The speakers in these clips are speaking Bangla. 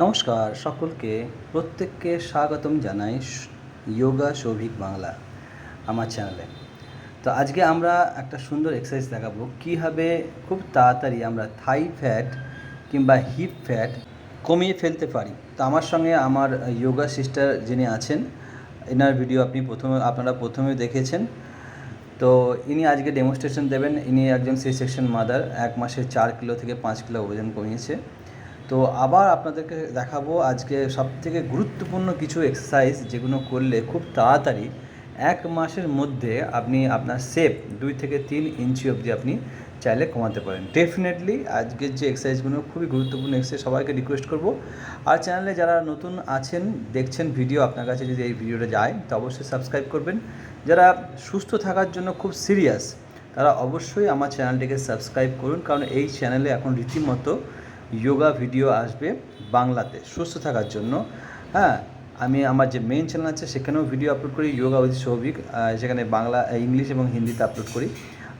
নমস্কার, সকলকে প্রত্যেককে স্বাগতম জানাই যোগা সৌভিক বাংলা আমার চ্যানেলে তো আজকে আমরা একটা সুন্দর এক্সারসাইজ দেখাবো, কীভাবে খুব তাড়াতাড়ি আমরা থাই ফ্যাট কিংবা হিপ ফ্যাট কমিয়ে ফেলতে পারি। তো আমার সঙ্গে আমার যোগা সিস্টার যিনি আছেন, এনার ভিডিও আপনি প্রথমে, আপনারা প্রথমে দেখেছেন। তো ইনি আজকে ডেমনস্ট্রেশন দেবেন, ইনি একজন সি সেকশন মাদার এক মাসে চার কিলো থেকে পাঁচ কিলো ওজন কমিয়েছে। তো আবার আপনাদেরকে দেখাবো আজকে সবথেকে গুরুত্বপূর্ণ কিছু এক্সারসাইজ যেগুলো করলে খুব তাড়াতাড়ি এক মাসের মধ্যে আপনি আপনার শেপ দুই থেকে তিন ইঞ্চি অবধি আপনি চাইলে কমাতে পারেন। ডেফিনেটলি আজকের যে এক্সারসাইজগুলো খুবই গুরুত্বপূর্ণ এক্সারসাইজ সবাইকে রিকোয়েস্ট করব। আর চ্যানেলে যারা নতুন আছেন, দেখছেন ভিডিও আপনার কাছে যদি এই ভিডিওটা যায়, তো অবশ্যই সাবস্ক্রাইব করবেন। যারা সুস্থ থাকার জন্য খুব সিরিয়াস তারা অবশ্যই আমার চ্যানেলটিকে সাবস্ক্রাইব করুন, কারণ এই চ্যানেলে এখন রীতিমতো যোগা ভিডিও আসবে বাংলাতে। সুস্থ থাকার জন্য। হ্যাঁ আমি আমার যে মেন চ্যানেল আছে, সেখানেও ভিডিও আপলোড করি যোগা উইথ সৌভিক সেখানে বাংলা ইংলিশ এবং হিন্দিতে আপলোড করি।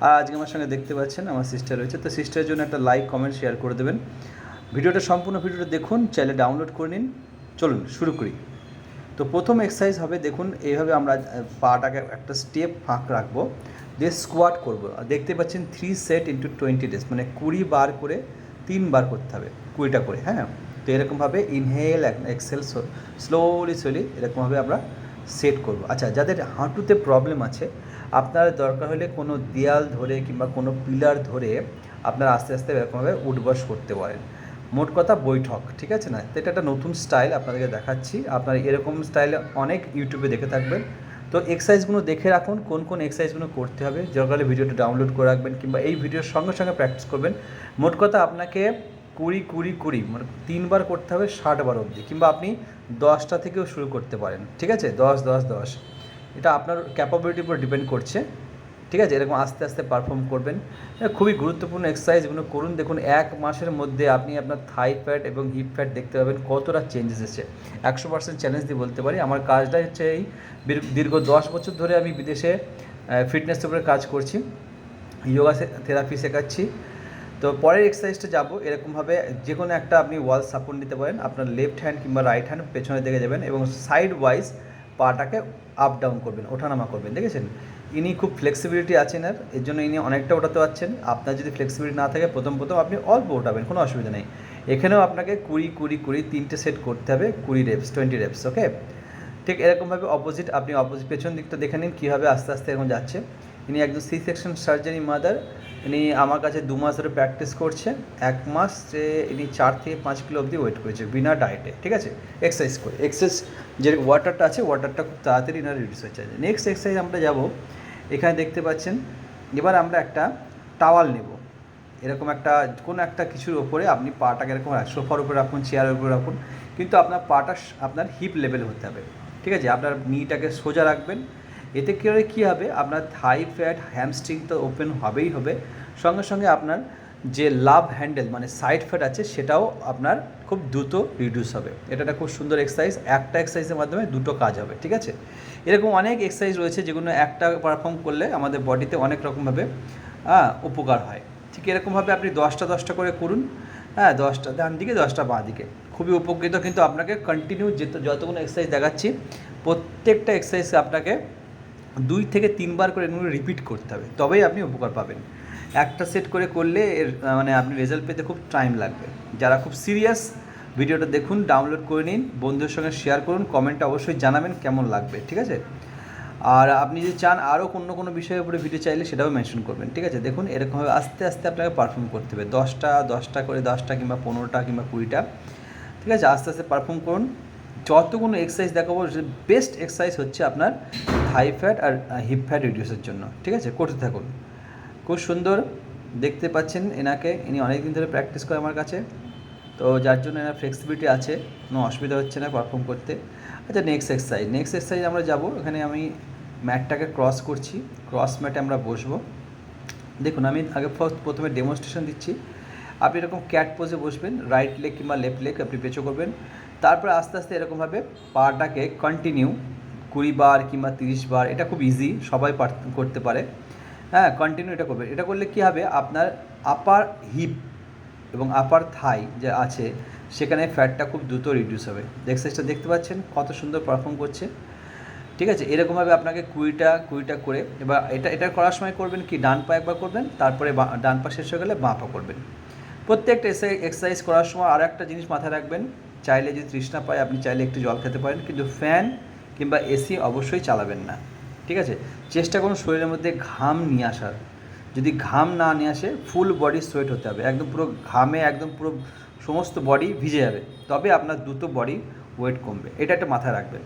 আর আজকে আমার সঙ্গে দেখতে পাচ্ছেন আমার সিস্টার রয়েছে। তো সিস্টারের জন্য একটা লাইক কমেন্ট শেয়ার করে দেবেন। ভিডিওটা সম্পূর্ণ ভিডিওটা দেখুন, চাইলে ডাউনলোড করে নিন। চলুন, শুরু করি। তো প্রথম এক্সারসাইজ হবে, দেখুন, এইভাবে আমরা পাটাকে একটা স্টেপ ফাঁক রাখব দিয়ে স্কোয়াট করব। দেখতে পাচ্ছেন three set into twenty days মানে কুড়ি বার করে তিনবার করতে হবে কুড়িটা করে হ্যাঁ? তো এরকমভাবে ইনহেল এক্সেল স্লোলি স্লোলি এরকমভাবে আমরা সেট করব। আচ্ছা যাদের হাঁটুতে প্রবলেম আছে, আপনার দরকার হলে কোনো দেয়াল ধরে কিংবা কোনো পিলার ধরে আপনারা আস্তে আস্তে এরকমভাবে উঠবস করতে পারেন। মোট কথা বৈঠক, ঠিক আছে না? তো এটা একটা নতুন স্টাইল আপনাদেরকে দেখাচ্ছি। আপনারা এরকম স্টাইল অনেক ইউটিউবে দেখে থাকবেন। তো এক্সারসাইজগুলো দেখে রাখুন, কোন কোন এক্সারসাইজগুলো করতে হবে জরকালে ভিডিওটা ডাউনলোড করে রাখবেন কিংবা এই ভিডিওর সঙ্গে সঙ্গে প্র্যাকটিস করবেন। মোট কথা আপনাকে কুড়ি কুড়ি কুড়ি মানে তিনবার করতে হবে ষাট বার অবধি কিংবা আপনি দশটা থেকেও শুরু করতে পারেন, ঠিক আছে? দশ দশ দশ। এটা আপনার ক্যাপাবিলিটির উপর ডিপেন্ড করছে। ঠিক আছে, এরকম আস্তে আস্তে পারফর্ম করবেন। খুবই গুরুত্বপূর্ণ এক্সারসাইজ এগুলো করুন, দেখুন, এক মাসের মধ্যে আপনি আপনার থাই ফ্যাট এবং হিপ ফ্যাট দেখতে পাবেন কতটা চেঞ্জেস এসেছে। একশো পার্সেন্ট চ্যালেঞ্জ দিয়ে বলতে পারি। আমার কাজটা হচ্ছে এই দীর্ঘ দশ বছর ধরে আমি বিদেশে ফিটনেসের উপরে কাজ করছি যোগা থেরাপি শেখাচ্ছি। তো পরের এক্সারসাইজটা যাব, এরকমভাবে যে কোনো একটা আপনি ওয়াল সাপোর্ট নিতে পারেন। আপনার লেফট হ্যান্ড কিংবা রাইট হ্যান্ড পেছনের দিকে যাবেন এবং সাইড ওয়াইজ পাটাকে আপ ডাউন করবেন, ওঠানামা করবেন, দেখেছেন? ইনি খুব ফ্লেক্সিবিলিটি আছেন আর, এর জন্য ইনি অনেকটা ওঠাতে পারছেন আপনার যদি ফ্লেক্সিবিলিটি না থাকে, প্রথম প্রথম আপনি অল্প ওঠাবেন, কোনো অসুবিধা নেই। এখানেও আপনাকে কুড়ি কুড়ি কুড়ি তিনটে সেট করতে হবে, কুড়ি রেপস টোয়েন্টি রেপস ওকে ঠিক এরকমভাবে অপোজিট আপনি অপোজিট পেছন দিকটা দেখে নিন, কীভাবে আস্তে আস্তে এরকম যাচ্ছে। ইনি একজন সি সেকশন সার্জারি মাদার ইনি আমার কাছে দু মাস ধরে প্র্যাকটিস করছে। এক মাস ইনি চার থেকে পাঁচ কিলো অবধি ওয়েট করেছে বিনা ডায়েটে ঠিক আছে? এক্সারসাইজ করে এক্সারসাইজ যে ওয়াটারটা আছে ওয়াটারটা খুব তাড়াতাড়ি না রিডিউস হয়ে হচ্ছে নেক্সট এক্সারসাইজ আমরা যাব এখানে দেখতে পাচ্ছেন, এবার আমরা একটা টাওয়াল নেব। এরকম একটা, কোনো একটা কিছুর ওপরে আপনি পাটাকে এরকম সোফার উপরে রাখুন, চেয়ারের উপরে রাখুন, কিন্তু আপনার পাটা আপনার হিপ লেভেল হতে হবে। ঠিক আছে? আপনার মিটাকে সোজা রাখবেন। এতে কী হবে কী হবে? আপনার থাই ফ্যাট হ্যামস্ট্রিং তো ওপেন হবেই হবে। সঙ্গে সঙ্গে আপনার যে লাভ হ্যান্ডেল মানে সাইড ফ্যাট আছে, সেটাও আপনার খুব দ্রুত রিডিউস হবে। এটা একটা খুব সুন্দর এক্সারসাইজ একটা এক্সারসাইজের মাধ্যমে দুটো কাজ হবে, ঠিক আছে? এরকম অনেক এক্সারসাইজ রয়েছে যেগুলো একটা পারফর্ম করলে আমাদের বডিতে অনেক রকমভাবে উপকার হয়। ঠিক এরকমভাবে আপনি দশটা দশটা করে করুন। হ্যাঁ দশটা ডান দিকে, দশটা বাঁ দিকে। খুবই উপকৃত কিন্তু আপনাকে কন্টিনিউ যেত, যতগুলো এক্সারসাইজ দেখাচ্ছি, প্রত্যেকটা এক্সারসাইজ আপনাকে দুই থেকে তিনবার করে এগুলো রিপিট করতে হবে। তবেই আপনি উপকার পাবেন। একটা সেট করে করলে এর মানে আপনি রেজাল্ট পেতে খুব টাইম লাগবে। যারা খুব সিরিয়াস ভিডিওটা দেখুন ডাউনলোড করে নিন, বন্ধুদের সঙ্গে শেয়ার করুন কমেন্টে অবশ্যই জানাবেন কেমন লাগবে, ঠিক আছে? আর আপনি যদি চান আরও অন্য কোনো বিষয়ের উপরে ভিডিও চাইলে সেটাও মেনশন করবেন, ঠিক আছে? দেখুন, এরকমভাবে আস্তে আস্তে আপনাকে পারফর্ম করতে হবে। দশটা দশটা করে, দশটা কিংবা পনেরোটা কিংবা কুড়িটা, ঠিক আছে? আস্তে আস্তে পারফর্ম করুন। যতগুলো এক্সারসাইজ দেখাবো বেস্ট এক্সারসাইজ হচ্ছে আপনার থাই ফ্যাট আর হিপ ফ্যাট রিডিউসের জন্য, ঠিক আছে? করতে থাকুন। খুব সুন্দর দেখতে পাচ্ছেন এনাকে। ইনি অনেক দিন ধরে প্র্যাকটিস করে আমার কাছে। তো যার জন্য এনার ফ্লেক্সিবিলিটি আছে, কোনো অসুবিধা হচ্ছে না পারফর্ম করতে। আচ্ছা নেক্সট এক্সারসাইজ নেক্সট এক্সারসাইজ আমরা যাব। এখানে আমি ম্যাটটাকে ক্রস করছি। ক্রস ম্যাটে আমরা বসবো। দেখুন, আমি আগে ফার্স্ট প্রথমে ডেমনস্ট্রেশন দিচ্ছি। আপনি এরকম ক্যাট পোজে বসবেন রাইট লেগ কিংবা লেফট লেগ আপনি পেঁচো করবেন। তারপরে আস্তে আস্তে এরকমভাবে পাটাকে কন্টিনিউ কুড়ি বার কিংবা তিরিশ বার, এটা খুব ইজি সবাই করতে পারে। হ্যাঁ কন্টিনিউ এটা করবেন এটা করলে কী হবে? আপনার আপার হিপ এবং আপার থাই যে আছে, সেখানে ফ্যাটটা খুব দ্রুত রিডিউস হবে। এক্সারসাইজটা দেখতে পাচ্ছেন, কত সুন্দর পারফর্ম করছে। ঠিক আছে? এরকমভাবে আপনাকে কুড়িটা কুড়িটা করে এবার এটা এটা করার সময় করবেন কি? ডান পা একবার করবেন, তারপরে বা- ডান পা শেষ হয়ে গেলে বাঁ পা করবেন। প্রত্যেকটা এক্সারসাইজ করার সময় আর একটা জিনিস মাথায় রাখবেন, চাইলে যদি তৃষ্ণা পায়, আপনি চাইলে একটু জল খেতে পারেন, কিন্তু ফ্যান কিংবা এসি অবশ্যই চালাবেন না। ঠিক আছে? চেষ্টা করুন শরীরের মধ্যে ঘাম নিয়ে আসার। যদি ঘাম না নিয়ে আসে ফুল বডি সোয়েট হতে হবে। একদম পুরো ঘামে, একদম পুরো সমস্ত বডি ভিজে যাবে। তবে আপনার দ্রুত বডি ওয়েট কমবে। এটা একটা মাথায় রাখবেন।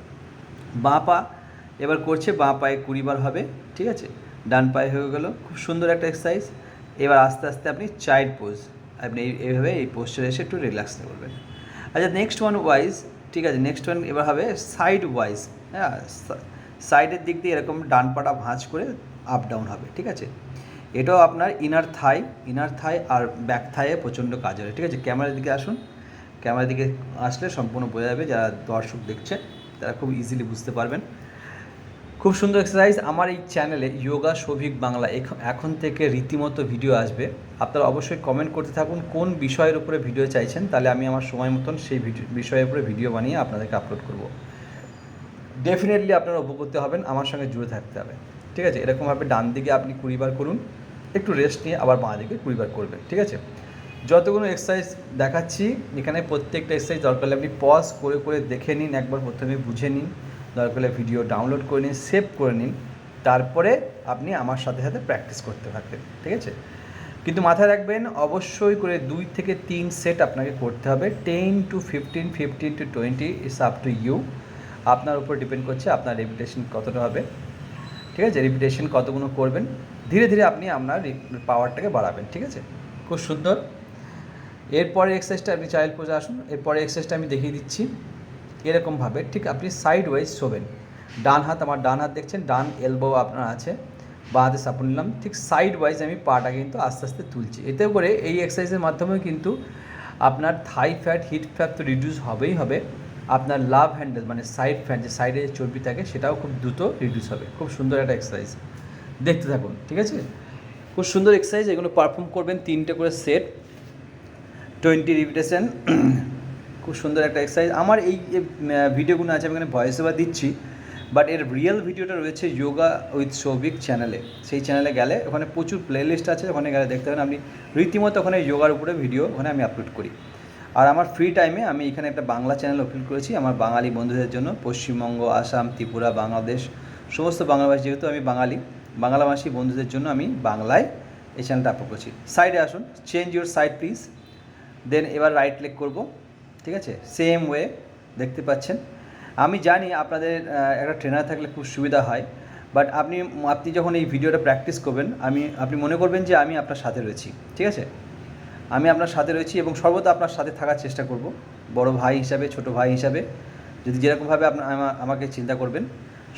বাঁ পা, এবার করছে বাঁ পায়ে কুড়ি বার হবে, ঠিক আছে? ডান পায়ে হয়ে গেল। খুব সুন্দর একটা এক্সারসাইজ এবার আস্তে আস্তে আপনি চাইল্ড পোজ আপনি এই- এইভাবে এই পোস্টারে এসে একটু রিল্যাক্স করবেন আচ্ছা নেক্সট ওয়ান ওয়াইজ ঠিক আছে? নেক্সট ওয়ান এবার হবে সাইড ওয়াইজ হ্যাঁ সাইডের দিক দিয়ে এরকম ডান পাটা ভাঁজ করে আপ ডাউন হবে, ঠিক আছে? এটাও আপনার ইনার থাই ইনার থাই আর ব্যাক থাইয়ে প্রচণ্ড কাজ হবে, ঠিক আছে? ক্যামেরার দিকে আসুন ক্যামেরার দিকে আসলে সম্পূর্ণ বোঝা যাবে যারা দর্শক দেখছে, তারা খুব ইজিলি বুঝতে পারবেন। খুব সুন্দর এক্সারসাইজ আমার এই চ্যানেলে যোগা সৌভিক বাংলা এখন থেকে রীতিমতো ভিডিও আসবে। আপনারা অবশ্যই কমেন্ট করতে থাকুন, কোন বিষয়ের উপরে ভিডিও চাইছেন, তাহলে আমি আমার সময় মতন সেই বিষয়ের উপরে ভিডিও বানিয়ে আপনাদেরকে আপলোড করব। ডেফিনেটলি আপনারা উপকৃত হবেন, আমার সঙ্গে জুড়ে থাকতে হবে। ঠিক আছে? এরকমভাবে ডান দিকে আপনি কুড়িবার করুন, একটু রেস্ট নিয়ে আবার বাঁ দিকে কুড়িবার করবেন, ঠিক আছে? যতগুলো এক্সারসাইজ দেখাচ্ছি, এখানে প্রত্যেকটা এক্সারসাইজ দরকার হলে আপনি পজ করে করে দেখে নিন, একবার প্রথমে বুঝে নিন, দরকার হলে ভিডিও ডাউনলোড করে নিন সেভ করে নিন, তারপরে আপনি আমার সাথে সাথে প্র্যাকটিস করতে থাকবেন, ঠিক আছে? কিন্তু মাথায় রাখবেন, অবশ্যই করে দুই থেকে তিন সেট আপনাকে করতে হবে ten to fifteen fifteen to twenty is up to you আপনার উপর ডিপেন্ড করছে আপনার রেপুটেশন কতটা হবে। ঠিক আছে? রিপিটেশন কতগুলো করবেন। ধীরে ধীরে আপনি আপনার পাওয়ারটাকে বাড়াবেন, ঠিক আছে? খুব সুন্দর। এরপরে এক্সারসাইজটা আপনি চাইল্ড পোজে আসুন। এরপরে এক্সারসাইজটা আমি দেখিয়ে দিচ্ছি। এরকমভাবে ঠিক আপনি সাইড ওয়াইজ শোবেন। ডান হাত, আমার ডান হাত দেখছেন, ডান এলবো আপনার আছে। বা হাতে সাপোর্ট নিলাম। ঠিক সাইড ওয়াইজ আমি পাটা কিন্তু আস্তে আস্তে তুলছি। এতে করে এই এক্সারসাইজের মাধ্যমে কিন্তু আপনার থাই ফ্যাট হিট ফ্যাট তো রিডিউস হবেই হবে। আপনার লাভ হ্যান্ডেল মানে সাইড ফ্যাট যে সাইডে যে চর্বি থাকে, সেটাও খুব দ্রুত রিডিউস হবে। খুব সুন্দর একটা এক্সারসাইজ দেখতে থাকুন, ঠিক আছে? খুব সুন্দর এক্সারসাইজ এগুলো পারফর্ম করবেন তিনটে করে সেট টোয়েন্টি রিপিটেশন খুব সুন্দর একটা এক্সারসাইজ আমার এই ভিডিওগুলো আছে, আমি এখানে ভয়েস ওভার দিচ্ছি। বাট এর রিয়েল ভিডিওটা রয়েছে যোগা উইথ সৌভিক চ্যানেলে সেই চ্যানেলে গেলে ওখানে প্রচুর প্লেলিস্ট আছে, ওখানে গেলে দেখতে পাবেন আপনি রীতিমতো ওখানে যোগার উপরে ভিডিও ওখানে আমি আপলোড করি। আর আমার ফ্রি টাইমে আমি এখানে একটা বাংলা চ্যানেল আপলোড করেছি, আমার বাঙালি বন্ধুদের জন্য, পশ্চিমবঙ্গ, আসাম, ত্রিপুরা, বাংলাদেশ, সমস্ত বাংলাভাষী, যেহেতু আমি বাঙালি, বাংলাভাষী বন্ধুদের জন্য আমি বাংলায় এই চ্যানেলটা আপলোড করছি। সাইডে আসুন change your side please then এবার রাইট লেগ করব, ঠিক আছে? সেম ওয়ে দেখতে পাচ্ছেন। আমি জানি আপনাদের একটা ট্রেনার থাকলে খুব সুবিধা হয় বাট আপনি আপনি যখন এই ভিডিওটা প্র্যাকটিস করবেন, আমি, আপনি মনে করবেন যে আমি আপনার সাথে রয়েছি, ঠিক আছে? আমি আপনার সাথে রয়েছি এবং সর্বদা আপনার সাথে থাকার চেষ্টা করব, বড় ভাই হিসাবে, ছোট ভাই হিসাবে। যদি যেরকমভাবে আপনার আমাকে চিন্তা করবেন,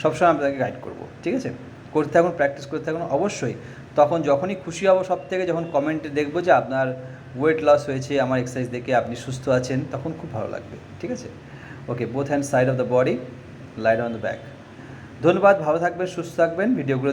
সবসময় আপনাকে গাইড করব, ঠিক আছে? করতে থাকুন প্র্যাকটিস করতে থাকুন, অবশ্যই। তখন যখনই খুশি হব সব থেকে যখন কমেন্টে দেখব যে আপনার ওয়েট লস হয়েছে, আমার এক্সারসাইজ দেখে আপনি সুস্থ আছেন, তখন খুব ভালো লাগবে, ঠিক আছে? Okay both hand side of the body light on the back ধন্যবাদ, ভালো থাকবেন, সুস্থ থাকবেন ভিডিওগুলো